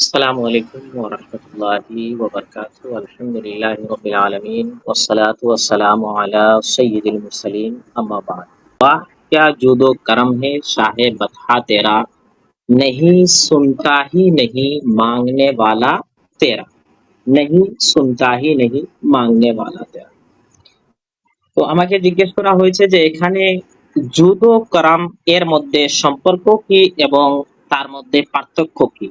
আসসালামু আলাইকুম ওয়া রাহমাতুল্লাহি ওয়া বারাকাতুহু। আলহামদুলিল্লাহি রাব্বিল আলামিন। ওয়াস সালাতু ওয়াস সালামু আলা সাইয়্যিদিল মুরসালিন। আম্মা বা'দ। वाह क्या जुदो करम है शाह बथा तेरा नहीं सुनता ही नहीं मांगने वाला तेरा नहीं सुनता ही नहीं मांगने वाला तेरा তো আমাকে জিজ্ঞেস করা হয়েছে যে এখানে জুদো কারাম এর মধ্যে সম্পর্ক কি এবং তার মধ্যে পার্থক্য কি?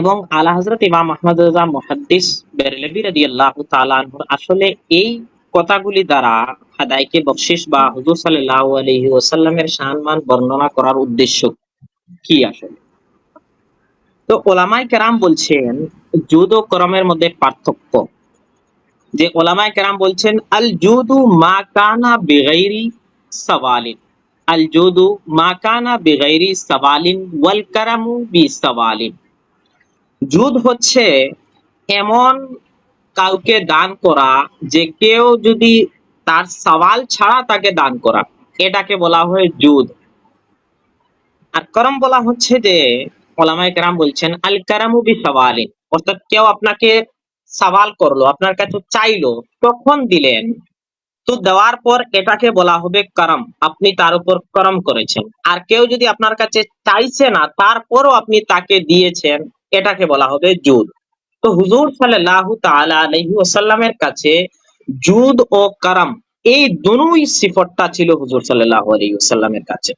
এবং আলা হজরত ইমাম আহমদ রাজা মুহাদ্দিস বেরলেবি রাদিয়াল্লাহু তাআলা আসলে এই কথাগুলি দ্বারা হাদাইকে বকশিস বা হুজুর সাল্লাল্লাহু আলাইহি ওয়াসাল্লামের সম্মান বর্ণনা করার উদ্দেশ্য কি আসলে? তো ওলামাই কেরাম বলছেন জুদ ও করমের মধ্যে পার্থক্য। যে ওলামাই কেরাম বলছেন, আল জুদু মা কানা বিগাইরি সওয়ালিন। আল জুদু মা কানা বিগাইরি সওয়ালিন, ওয়াল কারামু বি সওয়ালিন। জুদ হচ্ছে এমন কাউকে দান করা যে কেউ যদি তার সওয়াল ছাড়া তাকে দান করা। এটাকে বলা হয় জুদ আর করম বলা হচ্ছে যে, ওলামায়ে কেরাম বলছেন, আল কারামু বি অর্থাৎ কেউ আপনাকে সওয়াল করল, আপনার কাছে চাইলো, তখন দিলেন। তো দেওয়ার পর এটাকে বলা হবে করম। আপনি তার উপর করম করেছেন। আর কেউ যদি আপনার কাছে চাইছে না, তারপরও আপনি তাকে দিয়েছেন। এটাকে বলা হবে জুদ। তো হুজুর আলাইহি ওয়াসাল্লামের কাছে জুদ ও করম এই দুই সিফতটা ছিল হুজুর সাল্লাল্লাহু আলাইহি ওয়াসাল্লামের কাছে।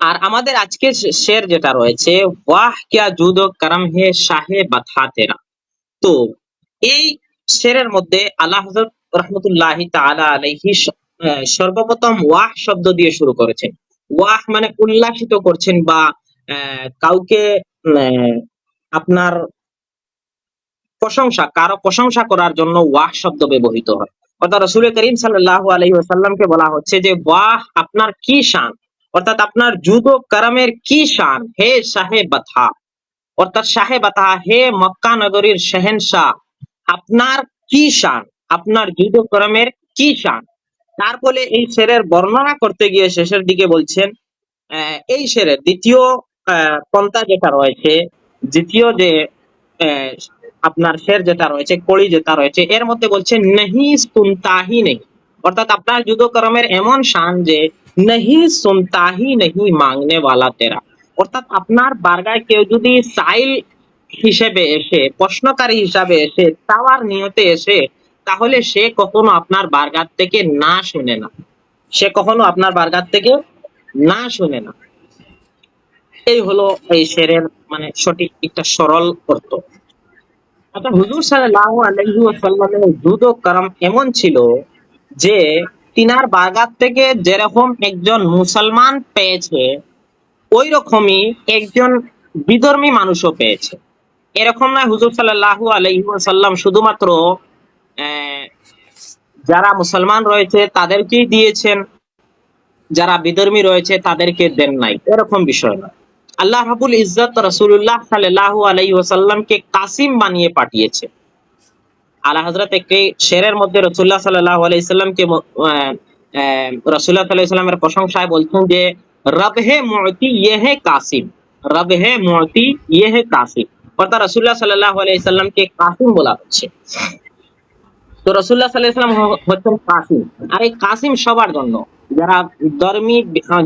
আর আমাদের আজকে শের যেটা রয়েছে ওয়াহ কিয়া জুদ ও করম হে শাহে বাথা তেরা তো এই শেরের মধ্যে আল্লাহ হযরত রহমতুল্লাহ স- আহ, সর্বপ্রথম ওয়াহ শব্দ দিয়ে শুরু করেছেন। ওয়াহ মানে উল্লাসিত করছেন বা কাউকে আহ, আপনার প্রশংসা কারও প্রশংসা করার জন্য ওয়াহ শব্দ ব্যবহৃত হয়। অর্থাৎ রসুল করিম আলাইহি ওয়াসাল্লামকে বলা হচ্ছে যে ওয়াহ আপনার কি শান? অর্থাৎ আপনার ও করমের কি শান? হে শাহে বাথা। অর্থাৎ শাহে বাথা হে মক্কা নগরীর শেহেনশাহ আপনার কি শান? আপনার ও করমের কি শান? তারপরে এই শেরের বর্ণনা করতে গিয়ে শেষের দিকে বলছেন এই শেরের দ্বিতীয় পন্থা যেটা রয়েছে, দ্বিতীয় যে আপনার শের যেটা রয়েছে কড়ি যেটা রয়েছে, এর মধ্যে বলছে, নেহি সুনতাহি নেই অর্থাৎ আপনার জুদো করমের এমন শান যে, নেহি সুনতাহি নেহি মাংনে ওয়ালা তেরা। অর্থাৎ আপনার বারগায় কেউ যদি সাইল হিসেবে এসে, প্রশ্নকারী হিসাবে এসে চাওয়ার নিয়তে এসে, তাহলে সে কখনো আপনার বারগার থেকে না শুনে না। সে কখনো আপনার বারগার থেকে না শুনে না। এই হলো এই শেরের মানে সঠিক একটা সরল অর্থ। অর্থাৎ হুজুর সাল্লাল্লাহু আলাইহি ওয়াসাল্লামের জুদ ও করম এমন ছিল যে তিনার বারগার থেকে যেরকম একজন মুসলমান পেয়েছে ওই রকমই একজন বিধর্মী মানুষও পেয়েছে। এরকম নয় হুজুর সাল্লাল্লাহু আলাইহি ওয়াসাল্লাম শুধুমাত্র যারা মুসলমান রয়েছে তাদেরকেই দিয়েছেন, যারা বিধর্মী রয়েছে তাদেরকে দেন নাই। এরকম বিষয় নয়। আল্লাহ রাবুল ইজ্জত রসুল্লাহ সাল্লাহ আলাই ওয়াসাল্লামকে কাসিম বানিয়ে পাঠিয়েছে। আলা হজরত একটি শেরের মধ্যে রসুল্লাহ সাল্লাহ আলাইসাল্লামকে রসুল্লাহ সাল্লাহামের প্রশংসায় বলছেন যে রব হে মতি ইয়ে কাসিম রব হে মতি ইয়ে কাসিম। অর্থাৎ রসুল্লাহ সাল্লাহ আলাইসাল্লামকে কাসিম বলা হচ্ছে। তো রসুল্লাহ সাল্লাহাম হচ্ছেন কাসিম। আর এই কাসিম সবার জন্য। যারা ধর্মী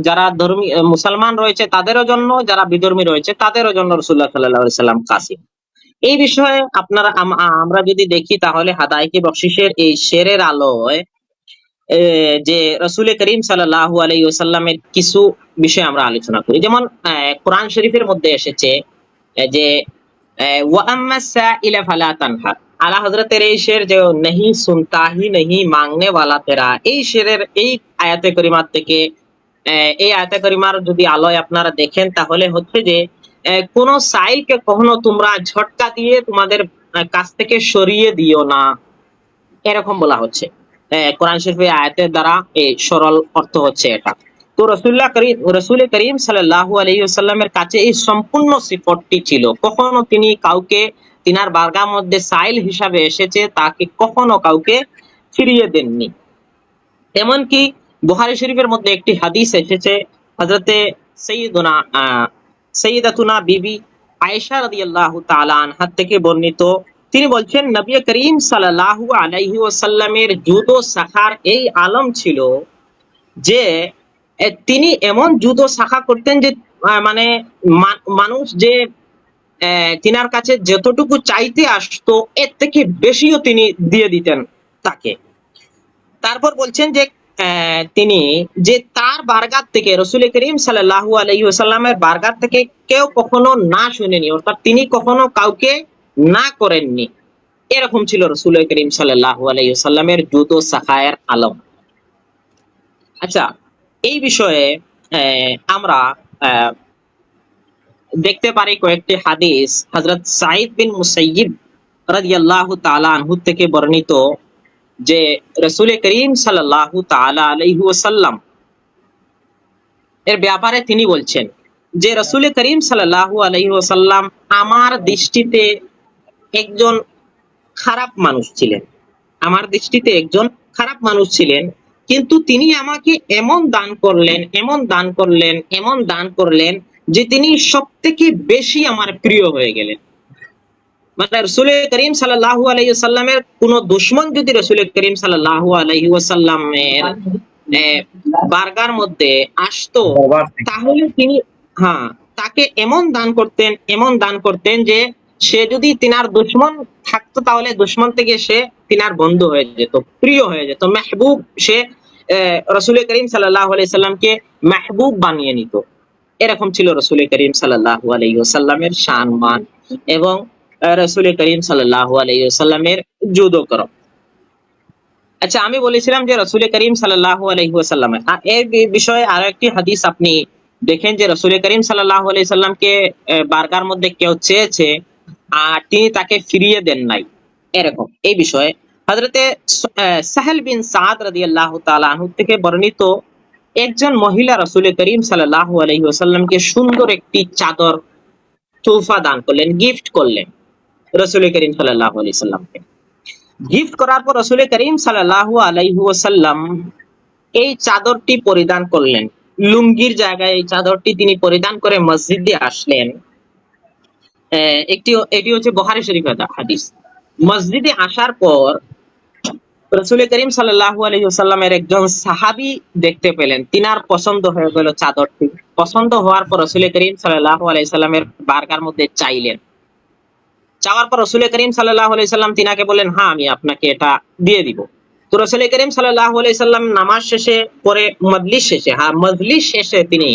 যারা ধর্মী মুসলমান রয়েছে তাদেরও জন্য, যারা বিধর্মী রয়েছে তাদেরও জন্য রসুল্লাহ সাল্লাহ সাল্লাম কাসিম এই বিষয়ে আপনারা আমরা যদি দেখি তাহলে হাদাইকি বকশিসের এই শেরের আলোয় যে রসুল করিম সাল্লাহ আলাই ওসাল্লামের কিছু বিষয় আমরা আলোচনা করি। যেমন কোরআন শরীফের মধ্যে এসেছে যে ওয়াম্মা সাইলা ফালা তানহার আলা হজরতের এই শের যে নেহি সুনতাহি নেহি মাংনে ওয়ালা তেরা। এই শেরের এই আয়াতে করিমার থেকে এই আয়াতে করিমার যদি আলোয় আপনারা দেখেন, তাহলে হচ্ছে যে কোন সাইলকে কখনো তোমরা ঝটকা দিয়ে তোমাদের কাছ থেকে সরিয়ে দিও না। এরকম বলা হচ্ছে। কোরআন শরীফের আয়াতের দ্বারা এই সরল অর্থ হচ্ছে এটা। তো রসুল্লাহ করিম, রসুল করিম সাল্লাল্লাহু আলাইহি ওয়াসাল্লামের কাছে এই সম্পূর্ণ সিফতটি ছিল। কখনো তিনি কাউকে তিনার বার্গার মধ্যে সাইল হিসাবে এসেছে, তাকে কখনো কাউকে ফিরিয়ে দেননি। এমনকি বুহারি শরীফের মধ্যে একটি হাদিস এসেছে হজরতে সৈয়দুনা সৈয়দাতুনা বিবি আয়েশা রাদিয়াল্লাহু তাআলা আনহার থেকে বর্ণিত। তিনি বলছেন, নবী করিম সাল্লাল্লাহু আলাইহি ওয়াসাল্লামের জুদো শাখার এই আলম ছিল যে তিনি এমন জুদো শাখা করতেন যে মানে মানুষ যে তিনার কাছে যতটুকু চাইতে আসতো, এর থেকে বেশিও তিনি দিয়ে দিতেন তাকে। তারপর বলছেন যে তিনি যে তার বারগাত থেকে, রসুল করিম সাল্লাহু আলহি ওসাল্লামের বারগাত থেকে কেউ কখনো না শুনেনি, অর্থাৎ তিনি কখনো কাউকে না করেননি। এরকম ছিল রসুল করিম সাল্লাহু আলহি ওসাল্লামের জুতো সাখায়ের আলম। আচ্ছা এই বিষয়ে আমরা দেখতে পারি কয়েকটি হাদিস। হযরত সাঈদ বিন মুসাইয়িব রাদিয়াল্লাহু তাআলা আনহু থেকে বর্ণিত যে রসুল করিম সাল্লাল্লাহু তাআলা আলাইহি ওয়াসাল্লাম এর ব্যাপারে তিনি বলছেন যে রসুল করিম সাল্লাল্লাহু আলাইহি ওয়াসাল্লাম আমার দৃষ্টিতে একজন খারাপ মানুষ ছিলেন। আমার দৃষ্টিতে একজন খারাপ মানুষ ছিলেন, কিন্তু তিনি আমাকে এমন দান করলেন, এমন দান করলেন, এমন দান করলেন যে তিনি সব থেকে বেশি আমার প্রিয় হয়ে গেলেন। মানে রসুল করিম সাল্লাহু আলহি সাল্লামের কোন দুশ্মন যদি রসুল করিম সাল্লাহু আলহি বার্গার মধ্যে আসতো, তাহলে তিনি হ্যাঁ তাকে এমন দান করতেন, এমন দান করতেন যে সে যদি তিনার দুশ্মন থাকতো, তাহলে দুশ্মন থেকে সে তিনার বন্ধু হয়ে যেত, প্রিয় হয়ে যেত, মেহবুব সে রসুল করিম সাল্লাহ সাল্লামকে মেহবুব বানিয়ে নিত। এরকম ছিল রসুল করিম সাল্লাহ আলাইসাল্লামের শান, মান এবং রসুল করিম সাল্লাহ আলাইসাল্লামের জুদো করম আচ্ছা আমি বলেছিলাম যে রসুল করিম সাল্লাহ আলহিহাসাল্লামের এর বিষয়ে আরও একটি হাদিস আপনি দেখেন যে রসুল করিম সাল্লাহ আলাইসাল্লামকে বার্গার মধ্যে কেউ চেয়েছে, আর তিনি তাকে ফিরিয়ে দেন নাই। এরকম, এই বিষয়ে হজরতে সাহেল বিন সাদ রাদি আল্লাহ থেকে বর্ণিত একজন মহিলা রসুল করিম সাল্লাহ আলহি ওসাল্লামকে সুন্দর একটি চাদর, তোহফা দান করলেন গিফট করলেন রসুল করিম সাল্লাহ আলহিহাল্লামকে গিফট করার পর রসুল করিম সাল্লাহ আলাইহু এই চাদরটি পরিধান করলেন। লুঙ্গির জায়গায় এই চাদরটি তিনি পরিধান করে মসজিদে আসলেন। একটি, এটি হচ্ছে বহারি শরীফের হাদিস। মসজিদে আসার পর রসুল করিম সাল্লাহু আলহিহাল্লামের একজন সাহাবি দেখতে পেলেন। তিনার পছন্দ হয়ে গেল চাদরটি। পছন্দ হওয়ার পর রসুল করিম সাল্লাহু আলাইসাল্লামের বার্গার মধ্যে চাইলেন। চাওয়ার পর রসুল করিম সাল্লাহ আলাইসাল্লাম তিনাকে বলেন হ্যাঁ আমি আপনাকে এটা দিয়ে দিব। তো রসুল করিম সাল্লাহ আলাইসাল্লাম নামাজ শেষে পরে মজলিস শেষে হ্যাঁ মজলিস শেষে তিনি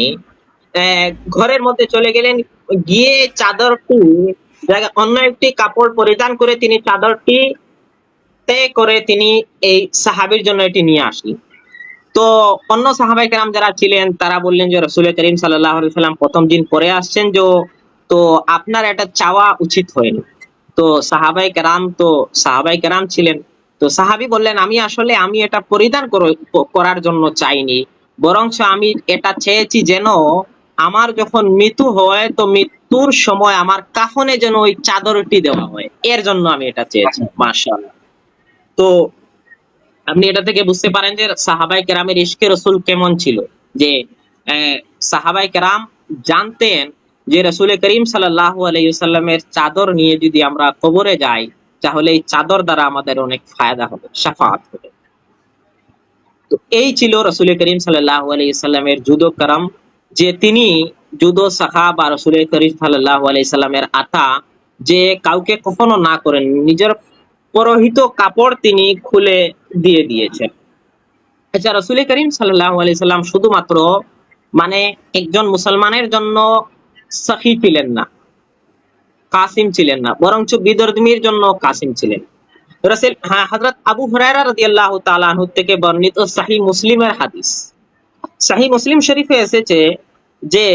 ঘরের মধ্যে চলে গেলেন। গিয়ে চাদরটি অন্য একটি কাপড় পরিধান করে তিনি চাদরটি তে করে তিনি এই সাহাবির জন্য এটি নিয়ে আসলেন। তো অন্য সাহাবাই কেরাম যারা ছিলেন, তারা বললেন যে রসুল করিম সাল্লাম প্রথম দিন পরে আসছেন যে, তো আপনার এটা চাওয়া উচিত হয়নি। তো সাহাবাই কেরাম, তো সাহাবাই কেরাম ছিলেন। তো সাহাবি বললেন, আমি আসলে আমি এটা পরিধান করার জন্য চাইনি। বরঞ্চ আমি এটা চেয়েছি যেন আমার যখন মৃত্যু হয়, তো মৃত্যুর সময় আমার কাফনে যেন ওই চাদরটি দেওয়া হয়। এর জন্য আমি এটা চেয়েছি, মাশাআল্লাহ। তো আপনি এটা থেকে বুঝতে পারেন যে সাহাবাই কেরামের ইশকে রসুল কেমন ছিল? যে সাহাবাই কেরাম জানতেন যে রসুল করিম সাল্লাহ চাদর নিয়ে যদি আমরা কবরে যাই, তাহলে এই চাদর দ্বারা আমাদের অনেক ফায়দা হবে সাফাত হবে। তো এই ছিল রসুল করিম সাল্লাহ আলাইসাল্লামের জুদো করম, যে তিনি জুদো সাহা বা রসুল করিম সাল্লাহ আলাইসাল্লামের আতা যে কাউকে কখনো না করেন, নিজের পরহিত কাপড় তিনি খুলে দিয়ে দিয়েছেন। আচ্ছা রসুল করিম সাল্লাহ আলাইসাল্লাম শুধুমাত্র মানে একজন মুসলমানের জন্য সখী ছিলেন না, কাসিম ছিলেন না, বরঞ্চ বিদর্দমির জন্য কাসিম ছিলেন। রসুল হ্যাঁ হযরত আবু আনহু থেকে বর্ণিত মুসলিমের হাদিস। মুসলিম শরীফে এসেছে যে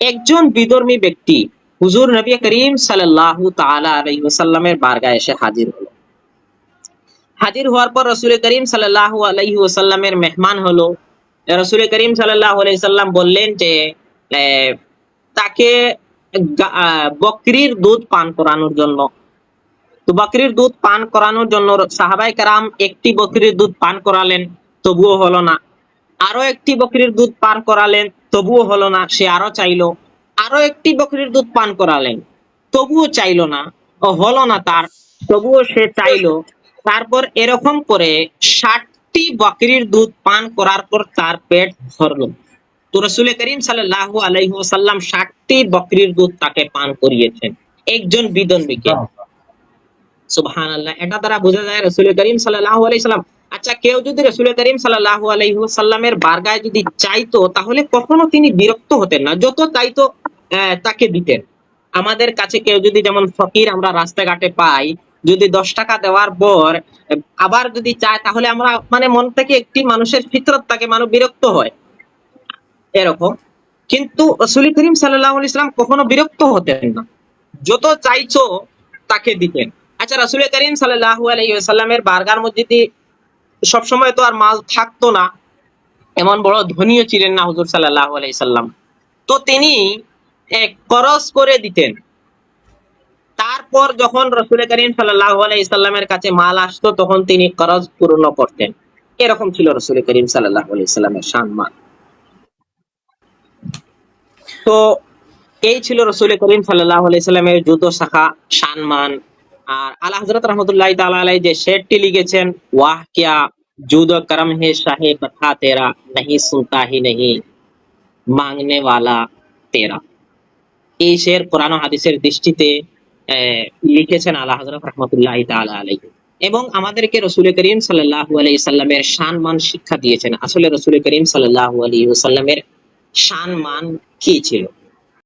একজন বিধর্মী ব্যক্তি হুজুর নবী করিম সাল্লাল্লাহু তাআলা আলাইহি এসে হাজির হলো। হাজির হওয়ার পর রসুল করিম সাল্লাল্লাহু আলাইহি ওয়াসাল্লামের মেহমান হলো। রসুল করিম সাল্লাল্লাহু আলাইহি সাল্লাম বললেন যে তাকে বকরির দুধ পান করানোর জন্য। তো বকরির দুধ পান করানোর জন্য সাহাবাই কারাম একটি বকরির দুধ পান করালেন, তবুও হলো না। আরও একটি বকরির দুধ পান করালেন, তবুও হলো না, সে আরও চাইলো। আরও একটি বকরির দুধ পান করালেন, তবুও চাইলো না, ও হলো না তার, তবুও সে চাইলো। তারপর এরকম করে ষাটটি বকরির দুধ পান করার পর তার পেট ভরলো তো রসুল করিম সাল্লাহ আলাইসাল্লাম ষাটটি বকরির দুধ তাকে পান করিয়েছেন। একজন বিদন্বীকে সুবহান আল্লাহ এটা দ্বারা বোঝা যায় করিম সাল্লাহ আচ্ছা কেউ যদি রসুল করিম সাল্লাহ বারগায় যদি চাইতো, তাহলে কখনো তিনি বিরক্ত হতেন না, যত চাইতো তাকে দিতেন। আমাদের কাছে কেউ যদি যেমন ফকির আমরা রাস্তাঘাটে পাই যদি দশ টাকা দেওয়ার পর, আবার যদি চায়, তাহলে আমরা মানে মন থেকে একটি মানুষের ফিতরত তাকে মানুষ বিরক্ত হয়। এরকম। কিন্তু রসুল করিম সাল্লাহ ইসলাম কখনো বিরক্ত হতেন না। যত চাইছো, তাকে দিতেন। আচ্ছা রসুল করিম সাল্লাহ আলাইসাল্লামের বার্গার মসজিদে সবসময় তো আর মাল থাকতো না। এমন বড় ধনীও ছিলেন না হুজুর সাল্লাহ আলাইসাল্লাম তো তিনি করস করে দিতেন। তারপর যখন রসুল করিম সাল্লাহ আলাইসাল্লামের কাছে মাল আসতো, তখন তিনি করজ পূর্ণ করতেন। এরকম ছিল রসুল করিম সাল্লাহ আলাইসাল্লামের সম্মান তো এই ছিল রসুল করিম সাল্লাহ আলাইসাল্লামের জুতো শাখা সম্মান আর আল্লাহ হজরত রহমতুল্লাহ তালা যে শেরটি লিখেছেন ওয়াহ কিয়া জুদ করম হে শাহে কথা তেরা, নহি সুনতা হি নহি মাংনে ওয়ালা তেরা। এই শের পুরানো হাদিসের দৃষ্টিতে লিখেছেন আল্লাহ হজরত রহমতুল্লাহ তাআলা আলাইহি। এবং আমাদেরকে রসুল করিম সাল্লাহু আলাইহি সাল্লামের সম্মান শিক্ষা দিয়েছেন। আসলে রসুল করিম সাল্লাল্লাহু আলাইহি শান সম্মান কি ছিল?